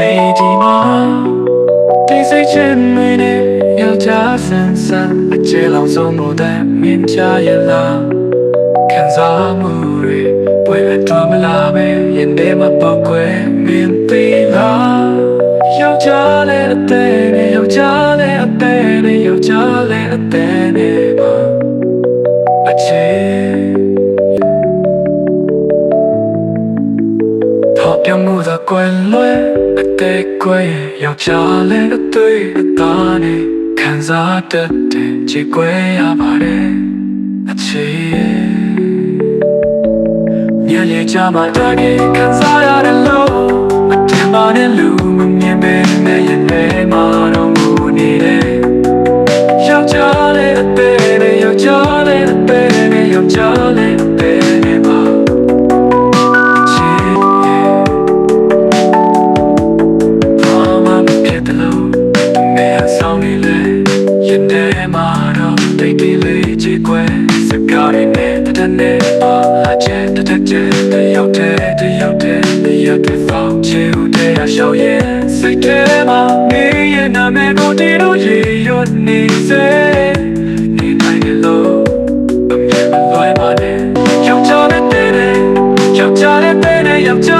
飞机吗？滴水千美的要加深山，阿杰老总不带面加也拉，看啥木瑞，不爱多么拉呗，眼泪嘛宝贵，面对啦，要加嘞阿爹呢，要加嘞阿爹呢，要加嘞阿爹呢。 ထောက်ပြမှုသာကွယ်လွဲအသေးကွယ်ယောက်ျားလည်းအသွေးအသားနဲ့ခံစားတတ်တဲ့ခြေကွယ်ရပါတယ်အချေညနေချမှာတကယ်ခံစားရတယ်လို့အထင်ပါနဲ့လူမမြင်ပဲနဲ့ရင်ထဲမှာတော့မူနေတယ်ယောက်ျားလည်းအသေးနဲ့ယောက်ျားလည်းအသေးနဲ့ယောက်ျားလည်းအသေး ရင်ထဲမှာတော့တိတ်တိလေးချစ်ခွဲစကားရင်းနဲ့တတနဲ့ပါလာချက်တတချက်တယောက်တည်းတယောက်တည်းတယောက်တည်းဖောက်ချူတဲ့ရရှောက်ရဲ့စိတ်ထဲမှာနေရဲ့နာမည်ကိုတီလို့ရေရွတ်နေစေနေနိုင်တယ်လို့အမြင်မလွယ်ပါနဲ့ယောက်ျားနဲ့တဲ့တဲ့ယောက်ျားနဲ့တဲ့တဲ့ယောက်ျား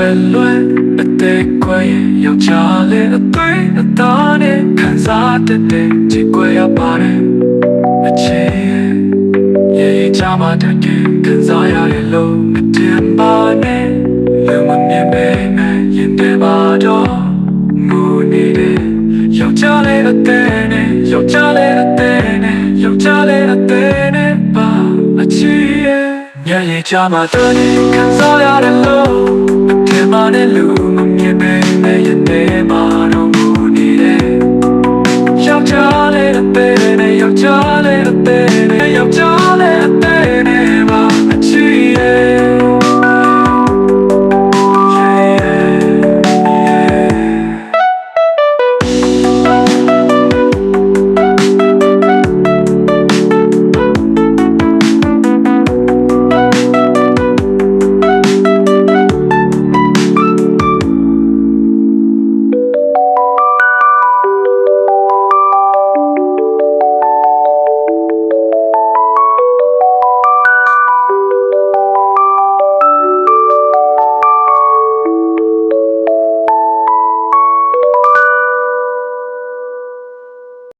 ကွယ်လွဲအသေးကွယ်ရဲ့ယောက်ျားလေးအသွေးအသားနဲ့ခံစားတတ်တဲ့ချစ်ကွယ်ရပါတယ်အချေရဲ့ရေချမှာတကယ်ခံစားရတယ်လို့မတင်ပါနဲ့လူမမြင်ပဲနဲ့ရင်ထဲမှာတော့မူနေတယ်ယောက်ျားလေးအသေးနဲ့ယောက်ျားလေးအသေးနဲ့ယောက်ျားလေးအသေးနဲ့ပါအချေရဲ့ညရေချမှာတကယ်ခံစားရတယ်လို့မ တဲ့လူမမြင်ပေမဲ့ရဲ့နေမှာတော့မူနေတယ်ယောက်ျားလေးအသေးနဲ့ယောက်ျားလေးအသေးနဲ့ယောက်ျားလေးအသေးနဲ့ပါအချီးရဲ့